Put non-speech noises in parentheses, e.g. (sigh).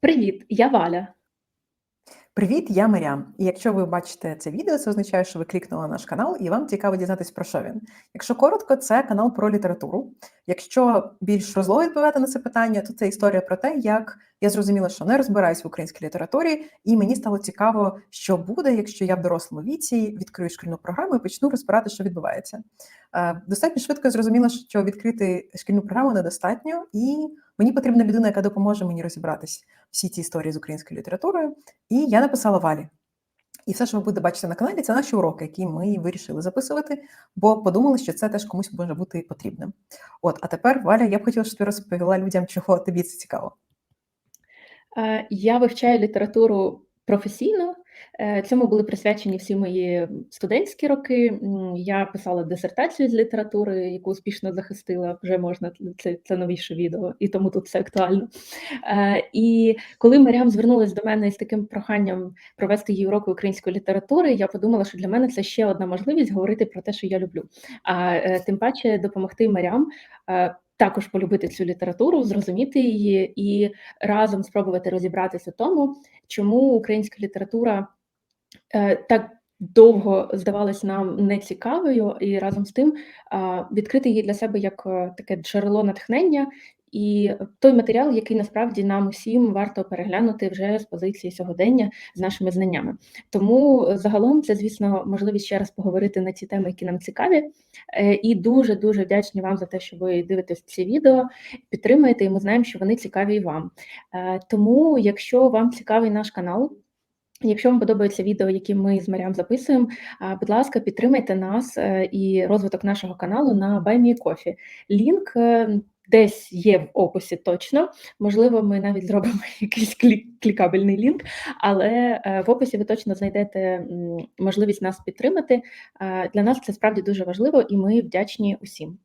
Привіт, я Валя. Привіт, я Мирям. І якщо ви бачите це відео, це означає, що ви клікнули на наш канал і вам цікаво дізнатись про що він. Якщо коротко, це канал про літературу. Якщо більш розлого відповідати на це питання, то це історія про те, як я зрозуміла, що не розбираюсь в українській літературі, і мені стало цікаво, що буде, якщо я в дорослому віці відкрию шкільну програму і почну розбирати, що відбувається. Е, Достатньо швидко зрозуміла, що відкрити шкільну програму недостатньо, і мені потрібна людина, яка допоможе мені розібратись всі ці історії з українською літературою. І я написала Валі. І все, що ви будете бачити на каналі, це наші уроки, які ми вирішили записувати, бо подумали, що це теж комусь може бути потрібним. От, а тепер, Валя, я б хотіла, щоб ти розповіла людям, чого тобі це цікаво. Я вивчаю літературу професійно. Е, Цьому були присвячені всі мої студентські роки. Я писала дисертацію з літератури, яку успішно захистила. Вже можна це, це новіше відео, і тому тут все актуально. Е, І коли Маріам звернулася до мене з таким проханням провести її уроки української літератури, я подумала, що для мене це ще одна можливість говорити про те, що я люблю. А е, тим паче допомогти Маріам також полюбити цю літературу, зрозуміти її і разом спробувати розібратися в тому, чому українська література е, так довго здавалась нам нецікавою, і разом з тим відкрити її для себе як е, таке джерело натхнення. І той матеріал, який насправді нам усім варто переглянути вже з позиції сьогодення з нашими знаннями. Тому е, загалом це, звісно, можливість ще раз поговорити на ті теми, які нам цікаві. Е, І дуже дуже вдячні вам за те, що ви дивитесь ці відео, підтримуєте, і ми знаємо, що вони цікаві і вам. Е, Тому, якщо вам цікавий наш канал. Якщо вам подобаються відео, які ми з Маріам записуємо, будь ласка, підтримайте нас і розвиток нашого каналу на BuyMeCoffee. Лінк десь є в описі точно. Можливо, ми навіть зробимо (laughs) якийсь клік, клікабельний лінк, але е, в описі ви точно знайдете можливість нас підтримати. Е, Для нас це справді дуже важливо, і ми вдячні усім.